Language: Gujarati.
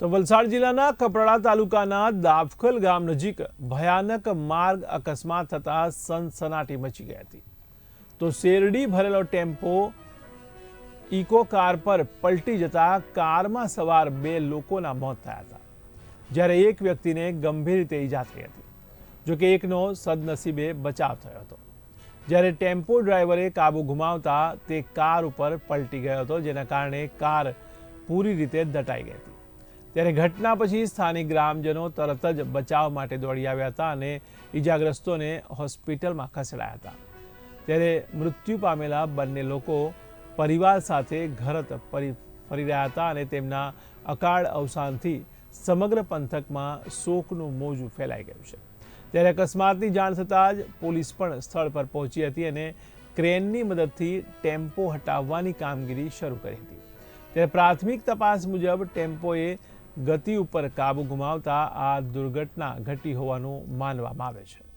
તો વલસાડ જિલ્લાના કપરાડા તાલુકાના દાફખલ ગામ નજીક ભયાનક માર્ગ અકસ્માત થતા સનસનાટી મચી ગઈ હતી. તો શેરડી ભરેલો ટેમ્પો ઇકો કાર પર પલટી જતા કારમાં સવાર બે લોકોના મોત થયા હતા. જ્યારે એક વ્યક્તિને ગંભીર રીતે ઈજા થઈ હતી. જોકે એકનો સદનસીબે બચાવ થયો હતો. જ્યારે ટેમ્પો ડ્રાઈવરે કાબુ ગુમાવતા તે કાર ઉપર પલટી ગયો હતો, જેના કારણે કાર પૂરી રીતે દટાઈ ગઈ હતી. ત્યારે ઘટના પછી સ્થાનિક ગ્રામજનો તરત જ બચાવ માટે દોડી આવ્યા હતા અને ઈજાગ્રસ્તોને હોસ્પિટલમાં ખસેડાયા હતા. ત્યારે મૃત્યુ પામેલા બંને લોકો પરિવાર સાથે ઘરત ફરી રહ્યા હતા અને તેમના અકાળ અવસાનથી સમગ્ર પંથકમાં શોકનું મોજું ફેલાઈ ગયું છે. ત્યારે અકસ્માતની જાણ થતાં જ પોલીસ પણ સ્થળ પર પહોંચી હતી અને ક્રેનની મદદથી ટેમ્પો હટાવવાની કામગીરી શરૂ કરી હતી. ત્યારે પ્રાથમિક તપાસ મુજબ ટેમ્પોએ ગતિ ઉપર કાબૂ ગુમાવતા આ દુર્ઘટના ઘટી હોવાનું માનવામાં આવે છે.